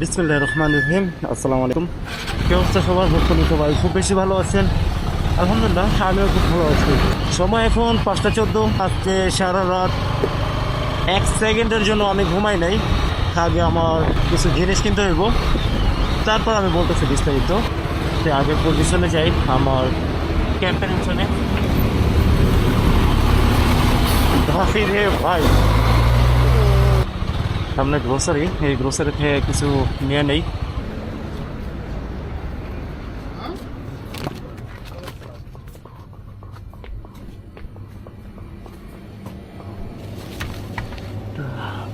বিসমুল্লাহ রহমান রহিম। আসসালামু আলাইকুম। কি অবস্থা সবার? ভক্তি সবাই খুব বেশি ভালো আছেন। আলহামদুলিল্লাহ, আমিও খুব ভালো আছি। সময় এখন পাঁচটা চোদ্দ। আজকে সারা রাত এক সেকেন্ডের জন্য আমি ঘুমাই নাই। আগে আমার কিছু জিনিস কিনতে হইব। তারপর আমি বলতেছি বিস্তারিত আগে পজিশনে যাই আমার ক্যাম্পের পিছনে ভাই ভাই। সামনে গ্রোসারি এই গ্রোসারি থেকে কিছু নিয়ে নেই।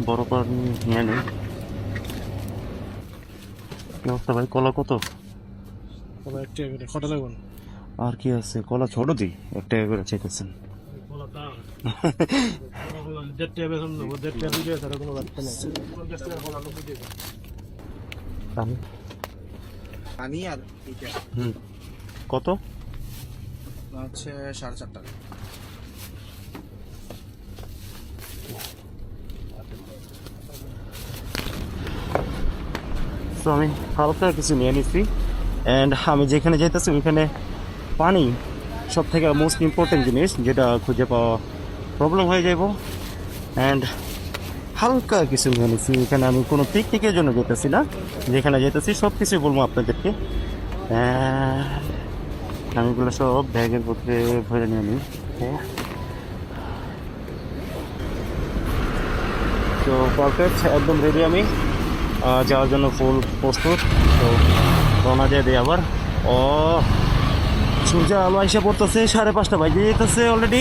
বড় করে নিয়ে নেই। কি অবস্থা ভাই? কলা কত? করে। কটা আর কি আছে? কলা ছোট দিই এক টাকা করে চাইতেছেন কলা দাম। দেড় টাকা বেতন দেবো দেড় টাকা দিয়ে তারা কোনো ব্যাপার নেই। পঞ্চাশ টাকা কলা লোক দিয়ে আমি পানি আর এটা। হুম। কত? হচ্ছে সাড়ে চার টাকা তো আমি হালকা কিছু নিয়ে নিচ্ছি অ্যান্ড আমি যেখানে যেতেছি ওইখানে পানি সব থেকে মোস্ট ইম্পর্টেন্ট জিনিস যেটা খুঁজে পাওয়া প্রবলেম হয়ে যাব অ্যান্ড হালকা কিছু নিয়ে এখানে আমি কোনো পিকনিকের জন্য যেতেছি না। যেখানে যেতেছি সব কিছুই বলব আপনাদেরকে। আমি এগুলো সব ব্যাগের মধ্যে ভরে নিয়ে হ্যাঁ তো পারফেক্ট একদম রেডি আমি। যাওয়ার জন্য ফুল প্রস্তুত। তো রওনা দিয়ে দিই আবার। ও সূর্য আলো আইসা পড়তেছে, সাড়ে পাঁচটা বাজে যেতেছে অলরেডি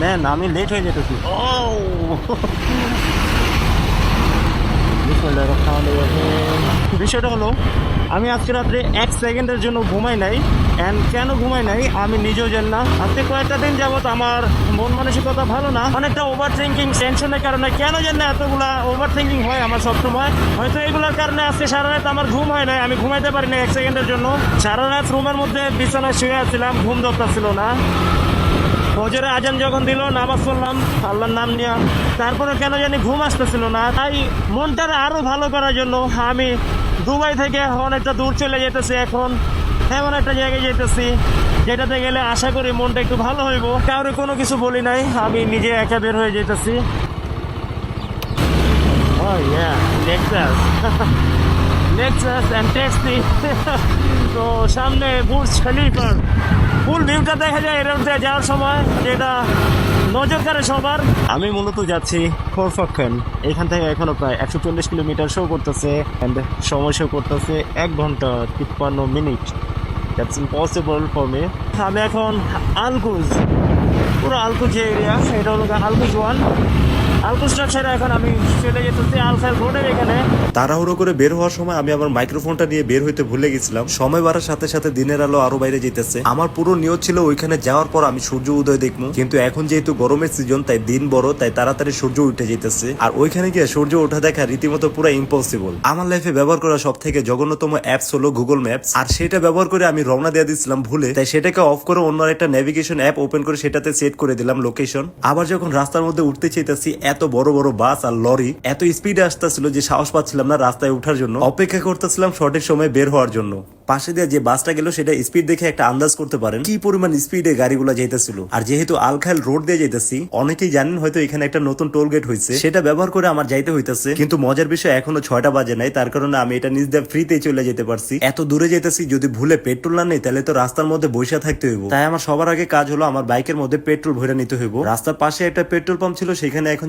ম্যান, আমি লেট হয়ে যেতেছি ও রহিম। বিষয়টা হলো, আমি আজকে রাত্রে এক সেকেন্ডের জন্য ঘুমাই নাই অ্যান্ড কেন ঘুমাই নাই আমি নিজেও জানি না। আজকে কয়েকটা দিন যাবত আমার মন মানসিকতা ভালো না। অনেকটা ওভার থিঙ্কিং টেনশনের কারণে, কেন জানি না এতগুলা ওভার থিঙ্কিং হয় আমার সবসময়। হয়তো এগুলোর কারণে আজকে সারা রাত আমার ঘুম হয় নাই, আমি ঘুমাইতে পারি না এক সেকেন্ডের জন্য। সারা রাত রুমের মধ্যে বিছানায় শুয়ে আছিলাম, ঘুম দরকার ছিল না। ফজরে আজান যখন দিল, নামাজ পড়লাম, আল্লাহর নাম নিয়ে। তারপরে কেন জানি ঘুম আসতেছিল না। তাই মনটা আরও ভালো করার জন্য আমি দুবাই থেকে অনেকটা দূর চলে যেতেছি এখন, এমন একটা জায়গায় যেতেছি, যেটাতে গেলে আশা করি মনটা একটু ভালো হইব। কাউরে কোনো কিছু বলি নাই, আমি নিজে একা বের হয়ে যেতেছি। Oh. তো সামনে বুর্জ খলিফার ফুল ভিউটা দেখা যায় এর মধ্যে যাওয়ার সময়, যেটা নজর সবার। আমি মূলত যাচ্ছি খোরফাক্ষণ এখান থেকে এখনও প্রায় একশো চল্লিশ কিলোমিটার শো করতেছে অ্যান্ড সময় শো করতেছে এক ঘণ্টা তিপ্পান্ন minute that's impossible for me আমি এখন আলকুজ। পুরো আলকুজ এরিয়া এটা হলো আলকুজ ওয়ান তাড়াহুড়ো করে বের হওয়ার সময় আমি আমার মাইক্রোফোনটা নিয়ে বের হইতে ভুলে গেছিলাম। সময় বাড়ার সাথে সাথে দিনের আলো আরও বাইরে যেতেছে আমার পুরো নিয়ত ছিল ওইখানে যাওয়ার পর আমি সূর্য উদয় দেখব। কিন্তু এখন যেহেতু গরমের সিজন তাই দিন বড়, তাই তাড়াতাড়ি সূর্য উঠে যেতেছে আর ওইখানে গিয়ে সূর্য ওঠা দেখা রীতিমতো পুরো ইম্পসিবল আমার লাইফে ব্যবহার করা সব থেকে জঘন্যতম অ্যাপস হলো গুগল ম্যাপস আর সেটা ব্যবহার করে আমি রওনা দিয়ে দিচ্ছিলাম ভুলে। তাই সেটাকে অফ করে অন্য একটা নেভিগেশন অ্যাপ ওপেন করে সেটাতে সেট করে দিলাম লোকেশন আবার যখন রাস্তার মধ্যে উঠতে চাইতেছি এত বড় বড় বাস আর লরি এত স্পিডে আসতেছিল যে সাহস পাচ্ছিলাম না রাস্তায় ওঠার জন্য। অপেক্ষা করতেছিলাম সঠিক সময় বের হওয়ার জন্য। পাশে দিয়ে যে বাসটা গেল সেটা স্পিড দেখে একটা আন্দাজ করতে পারেন কি পরিমাণ স্পিডে গাড়িগুলো যাইতেছিল। আর যেহেতু আলখাইল রোড দিয়ে যাইতেছি, অনেকেই জানেন হয়তো এখানে একটা নতুন টোল গেট হয়েছে সেটা ব্যবহার করে আমার যাইতে হইতেছে। কিন্তু মজার বিষয় এখনও ছয়টা বাজে নাই, তার কারণে আমি এটা নিজ দিয়ে ফ্রিতেই চলে যেতে পারছি। এত দূরে যেতেছি যদি ভুলে পেট্রোল না নেই, তাহলে তো রাস্তার মধ্যে বসে থাকতে হইব। তাই আমার সবার আগে কাজ হলো আমার বাইকের মধ্যে পেট্রোল ভরে নিতে হইব। রাস্তার পাশে একটা পেট্রোল পাম্প ছিল, সেখানে এখন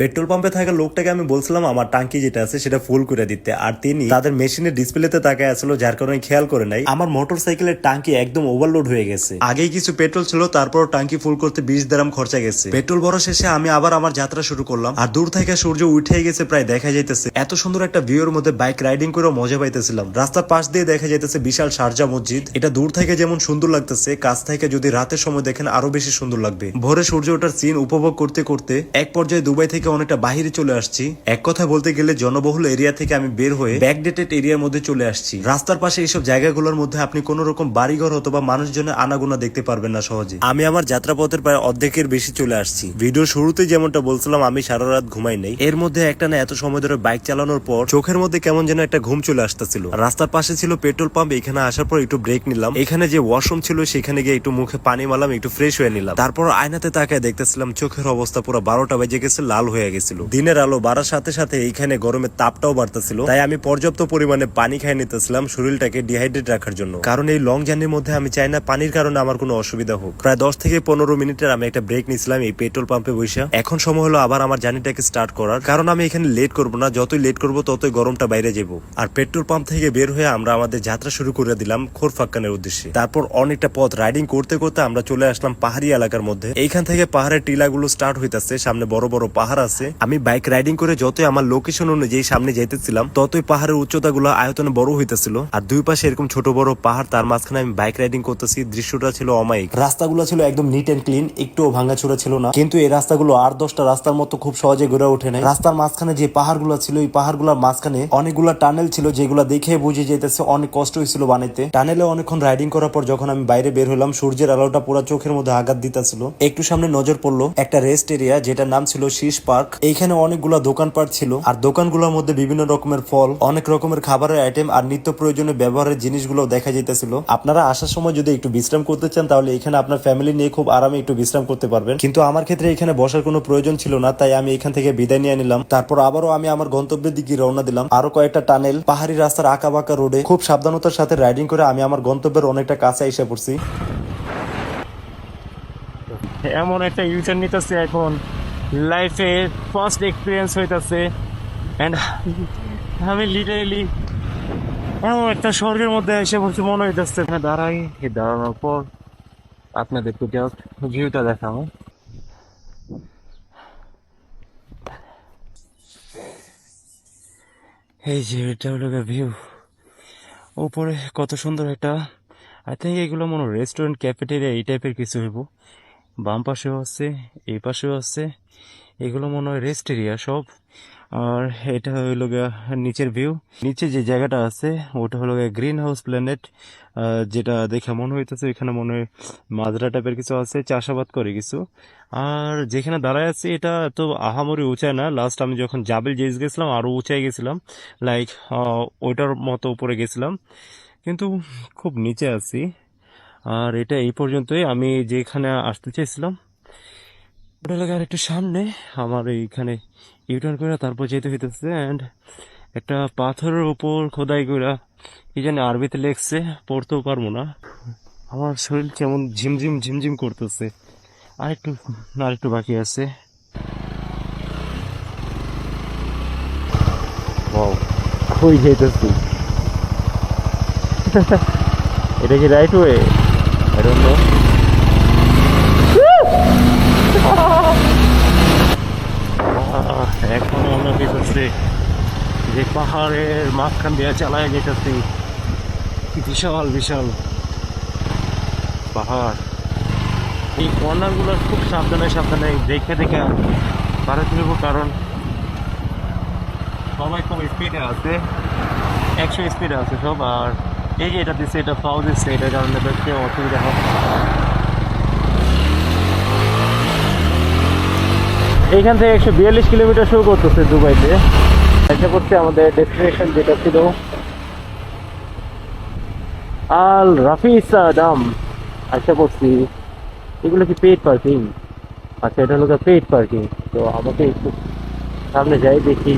পেট্রোল পাম্পে থাকা লোকটাকে আমি বলছিলাম, আমার টাঙ্কি যেটা আছে সেটা ফুল করে দিতে। আর তিনি তাদের মেশিনের ডিসপ্লেতে তাকায় আসলো যার কারণে খেয়াল করে নাই। আমার মোটর সাইকেলের টাঙ্কি একদম ওভারলোড হয়ে গেছে। আগেই কিছু পেট্রোল ছিল তারপর টাঙ্কি ফুল করতে বিশ দারাম খরচা গেছে। পেট্রোল ভরা শেষে আমি আবার আমার যাত্রা শুরু করলাম, আর দূর থেকে সূর্য উঠে গেছে, প্রায় দেখা যাইতেছে। এত সুন্দর একটা ভিউর মধ্যে বাইক রাইডিং করে মজা পাইতেছিলাম। রাস্তার পাশ দিয়ে দেখা যাইতেছে বিশাল শারজা মসজিদ। এটা দূর থেকে যেমন সুন্দর লাগতেছে, কাছ থেকে যদি রাতের সময় দেখেন আরও বেশি সুন্দর লাগবে। ভোরে সূর্য ওঠার সিন উপভোগ করতে করতে এক পর্যায়ে দুবাই থেকে অনেকটা বাহিরে চলে আসছি। এক কথা বলতে গেলে জনবহুল এরিয়া থেকে আমি বের হয়ে ব্যাকডেটেড এরিয়ার মধ্যে চলে আসছি। রাস্তার পাশে এইসব জায়গাগুলোর মধ্যে আপনি কোন রকম বাড়িঘর অথবা মানুষজনের আনাগোনা দেখতে পারবেন না সহজে। আমি আমার যাত্রাপথের প্রায় অর্ধেকের বেশি চলে আসছি। ভিডিও শুরুতেই যেমনটা বলছিলাম, আমি সারা রাত ঘুমাই নাই। এর মধ্যে একটা না এত সময় ধরে বাইক চালানোর পর চোখের মধ্যে কেমন যেন একটা ঘুম চলে আসতেছিল। রাস্তার পাশে ছিল পেট্রোল পাম্প এখানে আসার পর একটু ব্রেক নিলাম। এখানে যে ওয়াশরুম ছিল, সেখানে গিয়ে একটু মুখে পানি মালাম একটু ফ্রেশ হয়ে নিলাম। তারপর আয়নাতে তাকায় দেখতেছিলাম, চোখের অবস্থা পুরো বারোটা বেজে গেছে, লাল হয়ে গেছিল। দিনের আলো বাড়ার সাথে সাথে এইখানে গরমের তাপটাও বাড়তেছিল। তাই আমি পর্যাপ্ত পরিমাণে পানি খাই নিতেছিলাম শরীরটাকে ডিহাইড্রেট রাখার জন্য। কারণ এই লং জার্নির মধ্যে আমি চাই না পানির কারণে আমার কোনো অসুবিধা হোক। প্রায় দশ থেকে পনেরো মিনিটের আমি একটা ব্রেক নিছিলাম এই পেট্রোল পাম্পে বসে। এখন সময় হলো আবার আমার জার্নিটাকে স্টার্ট করার। কারণ আমি এখানে লেট করব না, যতই লেট করব ততই গরমটা বাইরে যাব। আর পেট্রোল পাম্প থেকে বের হয়ে আমরা আমাদের যাত্রা শুরু করে দিলাম খোরফাক্কানের উদ্দেশ্যে। তারপর অনেকটা পথ রাইডিং করতে করতে আমরা চলে আসলাম পাহাড়ি এলাকার মধ্যে। এইখান থেকে পাহাড়ের টিলাগুলো স্টার্ট হইতাছে, সামনে বড় বড় পাহাড় আছে। আমি বাইক রাইডিং করে যতই আমার লোকেশন অনুযায়ী সামনে যাইতেছিলাম, ততই পাহাড়ের উচ্চতাগুলো আয়তনে বড় হইতেছিল। আর দুই পাশে এরকম ছোট বড় পাহাড়, তার মাঝখানে আমি বাইক রাইডিং করতেছি। দৃশ্যটা ছিল অমায়িক। রাস্তাগুলো ছিল একদম নিট এন্ড ক্লিন একটুও ভাঙাচোরা ছিল না। কিন্তু এই রাস্তাগুলো আট দশটা রাস্তার মতো খুব সহজে গড়ে ওঠে নাই। রাস্তার মাঝখানে যে পাহাড়গুলো ছিল, এই পাহাড়গুলোর মাঝখানে অনেকগুলা টানেল ছিল, যেগুলো দেখে বুঝে যেতেছে অনেক কষ্ট হয়েছিল বানাইতে। টানেলে অনেকক্ষণ রাইডিং করার পর যখন আমি বাইরে বের হলাম সূর্যের আলোটা পুরো চোখের মধ্যে আঘাত দিতেছিল। একটু সামনে নজর পড়ল, একটা রেস্ট এরিয়া যেটার নাম ছিল শীষ পার্ক। এইখানে অনেকগুলা দোকানপাট ছিল। আর দোকানগুলোর মধ্যে বিভিন্ন রকমের ফল, অনেক রকমের খাবারের আইটেম আর নিত্য প্রয়োজনীয় ব্যবহারের জিনিসগুলো দেখা যাইতেছিল। আপনারা আসার সময় যদি একটু বিশ্রাম করতে চান, তাহলে এখানে আপনার ফ্যামিলি নিয়ে খুব আরামে একটু বিশ্রাম করতে পারবেন। কিন্তু আমার ক্ষেত্রে এখানে বসার কোনো প্রয়োজন ছিল না, তাই আমি এখান থেকে বিদায় নিয়ে নিলাম। তারপর আবারও আমি আমার গন্তব্যের দিকে রওনা দিলাম। আরও কয়েকটা টানেল, পাহাড়ি রাস্তার আঁকা বাঁকা রোডে খুব সাবধানতার সাথে রাইডিং করে আমি আমার গন্তব্যের অনেকটা কাছে এসে পড়ছি। এমন একটা ইউটার্ন নিতেছে এখন। লাইফে ফার্স্ট এক্সপিরিয়েন্স হইতাছে। অ্যান্ড আমি লিটারেলি এমন একটা স্বর্গের মধ্যে এসে বলছি মনে হইতেছে। এখানে দাঁড়াই দাঁড়ানোর পর আপনাদেরকে জাস্ট ভিউটা দেখাবো। এই যে এটা হলো ভিউ উপরে কত সুন্দর একটা আই থিঙ্ক এগুলো মনে রেস্টুরেন্ট ক্যাফেটেরিয়া এই টাইপের কিছু হইব। বাম পাশেও আছে, এই পাশেও আছে। এগুলো মনে হয় রেস্ট এরিয়া সব। আর এটা গিয়া নিচের ভিউ নিচে যে জায়গাটা আছে, ওটা হলো গ্রিন হাউস প্ল্যানেট যেটা দেখে মনে হইতেছে এখানে মনে হয় মাজরা টাইপের কিছু আছে, চাষাবাদ করে কিছু। আর যেখানে দাঁড়ায় আছি, এটা তো আহামরি উঁচায় না। লাস্ট আমি যখন জাবেল জেস গেছিলাম আরও উঁচায় গেছিলাম। লাইক ওইটার মতো উপরে গেছিলাম। কিন্তু খুব নিচে আছি। আর এটা এই পর্যন্তই। আমি যেখানে আসতে চাইছিলাম ওটা লাগে আর একটু সামনে। আমার এইখানে ইউটার্ন করে তারপর যেতে হইতেছে অ্যান্ড একটা পাথরের উপর খোদাই করে কি জানি আরবিতে লেখছে, পড়তেও পারব না। আমার শরীর কেমন ঝিমঝিম ঝিমঝিম করতেছে। আর একটু আর একটু বাকি আছে। কই যেতেছি এটা কি right way I don't know এখন কি করছি? যে পাহাড়ের মাঝখান দিয়ে চালায় যেতেছি। বিশাল বিশাল পাহাড়। এই কর্নারগুলো খুব সাবধানে সাবধানে দেখে দেখে পারে তুলব, কারণ সবাই খুব স্পিডে আছে, একশো স্পিডে আছে সব, আর এই যে এটা দিচ্ছে এটা দিচ্ছে এটার কারণে দেখতে অসুবিধা এইখান থেকে একশো বিয়াল্লিশ কিলোমিটার শুরু করতেছে দুবাইতে। আশা করছি আমাদের ডেস্টিনেশন যেটা ছিল। আল রাফিসা দাম আশা করছি। এগুলো কি পেড পার্কিং আচ্ছা এটা হলো পেড পার্কিং তো আমাকে একটু সামনে যাই দেখি।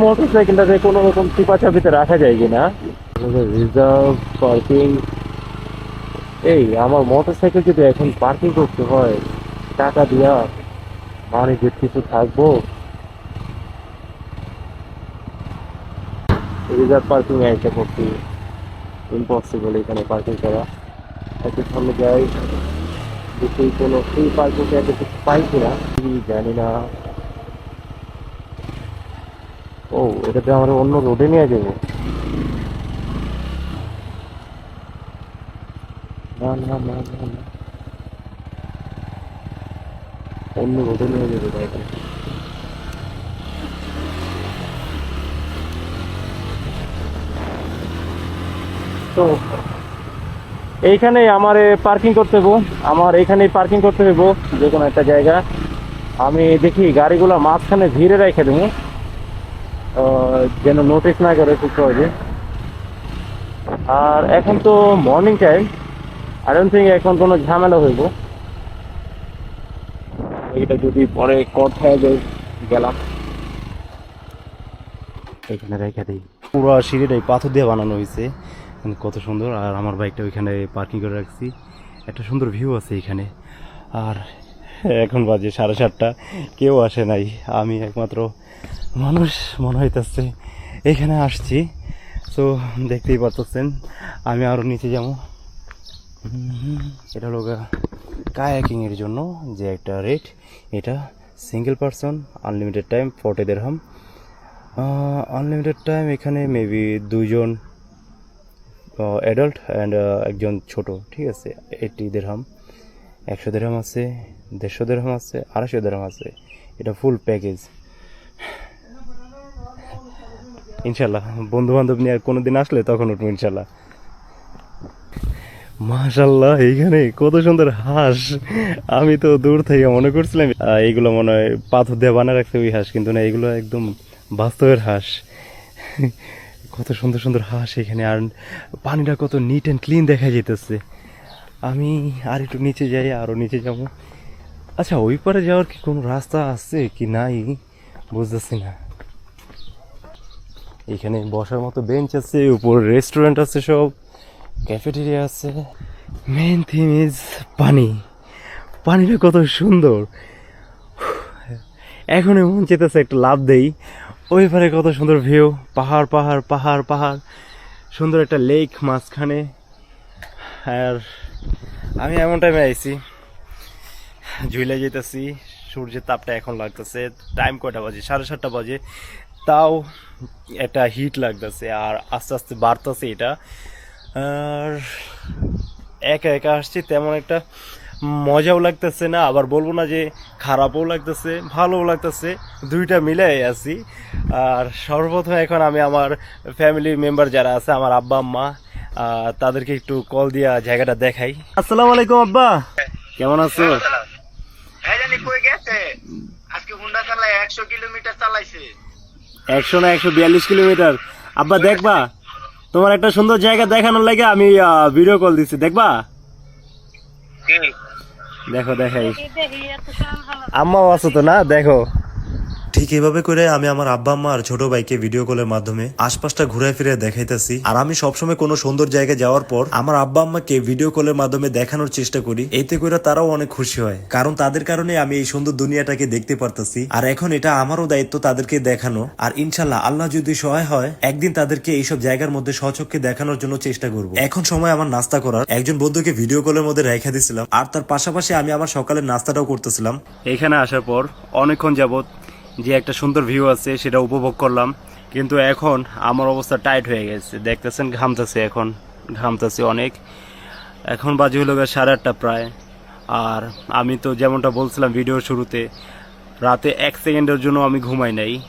মোটর সাইকেলটাতে কোনো রকম চিপা চাপিতে রাখা যায় কিনা? রিজার্ভ পার্কিং এই, আমার মোটর সাইকেল যদি এখন পার্কিং করতে হয়, টাকা দিয়া মানে যে কিছু থাকব? রিজার্ভ পার্কিং এ এসে পড়ছি। ইম্পসিবল এখানে পার্কিং করা। একটু সামনে যাই, দেখি কোনো ফ্রি পার্কিং এ কিছু পাই কিনা। জানি না। ও, এটাতে আমরা অন্য রোডে নিয়ে যাব। না না না অন্য রোডে নিয়ে যাবে গাড়িটা তো এইখানে আমার পার্কিং করতে হব আমার এইখানেই পার্কিং করতে হইব, যে কোনো একটা জায়গা। আমি দেখি গাড়িগুলো মাঝখানে ধীরে রেখে দেবো। যেন নোটিস না করে খুব সহজে। আর এখন তো morning time I don't think এখন কোনো ঝামেলা হইব। এটা যদি পরে যায়, গেলাম। এখানে রেখে দিই। পুরো সিঁড়িটাই পাথর দিয়ে বানানো হয়েছে কত সুন্দর। আর আমার বাইকটা ওইখানে পার্কিং করে রাখছি। একটা সুন্দর ভিউ আছে এখানে। আর এখন বাজে সাড়ে সাতটা। কেউ আসে নাই। আমি একমাত্র মানুষ, মনে হইতেছে। এখানে আসছি। তো দেখতেই পারতেছেন। আমি আরও নিচে যাব। এটা হলো কায়াকিং এর জন্য যে একটা রেট এটা single person unlimited time forty দেড়হাম unlimited time এখানে মেবি দুজন অ্যাডাল্ট অ্যান্ড একজন ছোট, ঠিক আছে? এইটি দেড়হাম একশো দেড়হাম আছে, দেড়শো দেড়হাম আছে, আড়াইশো দেড়হাম আছে। এটা ফুল প্যাকেজ ইনশাল্লাহ বন্ধু বান্ধব নিয়ে আর কোনো দিন আসলে তখন উঠবো ইনশাল্লাহ। মাশাল্লাহ এইখানে কত সুন্দর হাঁস। আমি তো দূর থেকে মনে করছিলাম এইগুলো মনে হয় পাথর দিয়ে বানা রাখছে ওই হাঁস, কিন্তু না এগুলো একদম বাস্তবের হাঁস। কত সুন্দর সুন্দর হাঁস এখানে, আর পানিটা কত নিট অ্যান্ড ক্লিন দেখা যেতেছে আমি আর একটু নিচে যাই আরও নিচে যাব। আচ্ছা ওই পারে যাওয়ার কি কোনো রাস্তা আছে কি নাই? বুঝতেছি না। এখানে বসার মতো বেঞ্চ আছে, উপর রেস্টুরেন্ট আছে সব। ক্যাফেটেরিয়া আছে। মেন থিম ইজ পানি। পানিটা কত সুন্দর। এখন মন চেতেছে একটা লাভ দেই। ওই পারে কত সুন্দর ভিউ পাহাড় পাহাড় পাহাড় পাহাড়। সুন্দর একটা লেক মাঝখানে। আর আমি এমন টাইমে আইছি। ঝুলে যেতেছি। সূর্যের তাপটা এখন লাগতেছে। টাইম কয়টা বাজে? সাড়ে সাতটা বাজে। তাও একটা হিট লাগতেছে। আর আস্তে আস্তে বাড়তেছে এটা। আর একা একা আসছি তেমন একটা মজাও লাগতেছে না। আবার বলব না যে খারাপও লাগতেছে ভালোও লাগতেছে। দুইটা মিলাই আছি। আর সর্বপ্রথম এখন আমি আমার ফ্যামিলি মেম্বার যারা আছে আমার আব্বা আম্মা তাদেরকে একটু কল দিয়া জায়গাটা দেখাই। আসসালামু আলাইকুম আব্বা। কেমন আছো? চালাইছে। একশো না একশো বিয়াল্লিশ কিলোমিটার। আব্বা দেখবা তোমার একটা সুন্দর জায়গা দেখানোর লাগে আমি ভিডিও কল দিছি দেখবা? দেখো দেখাই। আম্মাও আছো তো না? দেখো। ঠিক এভাবে করে আমি আমার আব্বা, আম্মা আর ছোট ভাইকে ভিডিও কলের মাধ্যমে আশপাশটা ঘুরে ফিরে দেখাইতেছি। আর আমি সবসময় কোনো সুন্দর জায়গায় যাওয়ার পর আমার আব্বা, আম্মাকে ভিডিও কলের মাধ্যমে দেখানোর চেষ্টা করি। এতে করে তারাও অনেক খুশি হয়। কারণ তাদের কারণে আমি এই সুন্দর দুনিয়াটাকে দেখতে পারতাছি। আর এখন এটা আমারও দায়িত্ব তাদেরকে দেখানো। আর ইনশাল্লাহ আল্লাহ যদি সহায় হয়, একদিন তাদেরকে এইসব জায়গার মধ্যে সচক্ষে দেখানোর জন্য চেষ্টা করব। এখন সময় আমার নাস্তা করার। একজন বন্ধুকে ভিডিও কলের মধ্যে রেখে দিছিলাম। আর তার পাশাপাশি আমি আমার সকালের নাস্তাটাও করতেছিলাম। এখানে আসার পর অনেকক্ষণ যাবত যে একটা সুন্দর ভিউ আছে, সেটা উপভোগ করলাম। কিন্তু এখন আমার অবস্থা টাইট হয়ে গেছে। দেখতেছেন, ঘামতেছে এখন। ঘামতেছে অনেক। এখন বাজে হলো সাড়ে আটটা প্রায়। আর আমি তো যেমনটা বলছিলাম ভিডিওর শুরুতে, রাতে এক সেকেন্ডের জন্য আমি ঘুমাই নাই।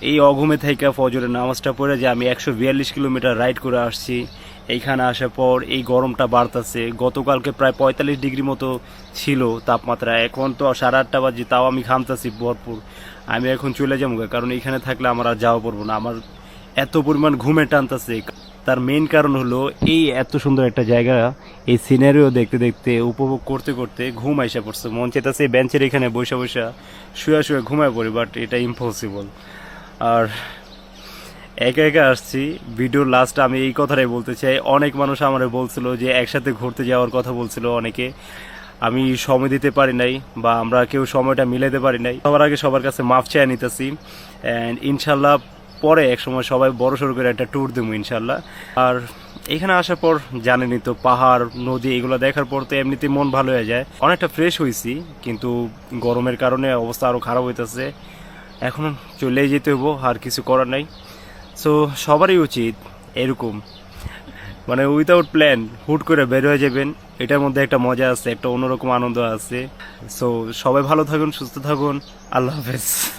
এই অঘুমে থেকে ফজরের নামাজটা পড়ে যে আমি একশো বিয়াল্লিশ কিলোমিটার রাইড করে আসছি। এইখানে আসার পর এই গরমটা বাড়তেছে। গতকালকে প্রায় পঁয়তাল্লিশ ডিগ্রি মতো ছিল তাপমাত্রা। এখন তো সাড়ে আটটা বাজে, তাও আমি ঘামতেছি ভরপুর। আমি এখন চলে যাব কারণ এখানে থাকলে আমার আর যাওয়া পড়ব না। আমার এত পরিমাণ ঘুমে টানতেছে। তার মেন কারণ হলো এই এত সুন্দর একটা জায়গা, এই সিনারিও দেখতে দেখতে, উপভোগ করতে করতে ঘুম আইসা পড়ছে। মন চেতাছে বেঞ্চের এখানে বসে বসে শুয়ে শুয়ে ঘুমায় পড়ি বাট এটা ইম্পসিবল আর একা একা আসছি। ভিডিওর লাস্ট আমি এই কথাটাই বলতে চাই। অনেক মানুষ আমার বলছিল যে একসাথে ঘুরতে যাওয়ার কথা বলছিল অনেকে। আমি সময় দিতে পারি নাই বা আমরা কেউ সময়টা মিলাইতে পারি নাই। সবার আগে সবার কাছে মাফ চেয়ে নিতেছি। অ্যান্ড ইনশাল্লাহ পরে এক সময় সবাই বড় সড়ো করে একটা ট্যুর দেবো ইনশাল্লাহ। আর এখানে আসার পর জানেনই তো, পাহাড়, নদী এগুলো দেখার পর তো এমনিতে মন ভালো হয়ে যায়। অনেকটা ফ্রেশ হয়েছি কিন্তু গরমের কারণে অবস্থা আরও খারাপ হইতেছে। এখন চলেই যেতে হব আর কিছু করার নাই। সো সবারই উচিত এরকম। মানে উইদাউট প্ল্যান হুট করে বের হয়ে যাবেন। এটার মধ্যে একটা মজা আছে, একটা অন্যরকম আনন্দ আছে। সো সবাই ভালো থাকুন, সুস্থ থাকুন। আল্লাহ হাফেজ।